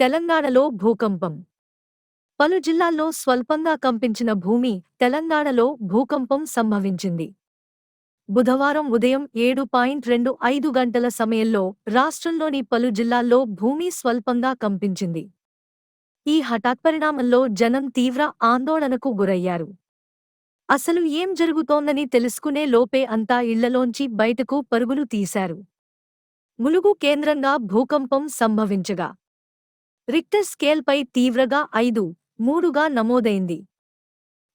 తెలంగాణలో భూకంపం. పలు జిల్లాల్లో స్వల్పంగా కంపించిన భూమి తెలంగాణలో భూకంపం సంభవించింది. బుధవారం ఉదయం ఏడు పాయింట్ రెండు ఐదు గంటల సమయంలో రాష్ట్రంలోని పలు జిల్లాల్లో భూమి స్వల్పంగా కంపించింది. ఈ హఠాత్పరిణామంలో జనం తీవ్ర ఆందోళనకు గురయ్యారు. అసలు ఏం జరుగుతోందని తెలుసుకునే లోపే అంతా ఇళ్ళలోంచి బయటకు పరుగులు తీశారు. ములుగు కేంద్రంగా భూకంపం సంభవించగా రిక్టర్ స్కేల్పై తీవ్రగా ఐదు మూడుగా నమోదైంది.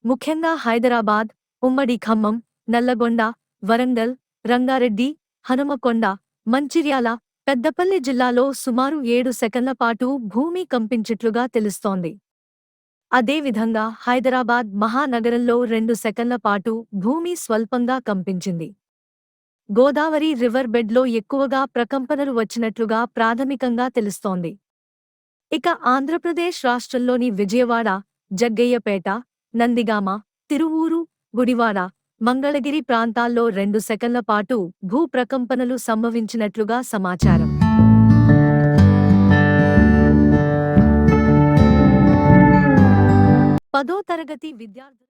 ముఖ్యంగా హైదరాబాద్ ఉమ్మడి ఖమ్మం నల్లగొండ వరంగల్ రంగారెడ్డి హనుమకొండ మంచిర్యాల పెద్దపల్లి జిల్లాలో సుమారు ఏడు సెకన్ల పాటు భూమి కంపించిట్లుగా తెలుస్తోంది. అదేవిధంగా హైదరాబాద్ మహానగరంలో రెండు సెకన్ల పాటు భూమి స్వల్పంగా కంపించింది. గోదావరి రివర్ బెడ్లో ఎక్కువగా ప్రకంపనలు వచ్చినట్లుగా ప్రాథమికంగా తెలుస్తోంది. ఇక ఆంధ్రప్రదేశ్ రాష్ట్రంలోని విజయవాడ జగ్గయ్యపేట నందిగామ తిరువూరు గుడివాడ మంగళగిరి ప్రాంతాల్లో రెండు సెకన్ల పాటు భూ ప్రకంపనలు సంభవించినట్లుగా సమాచారం. పదో తరగతి విద్యార్థులు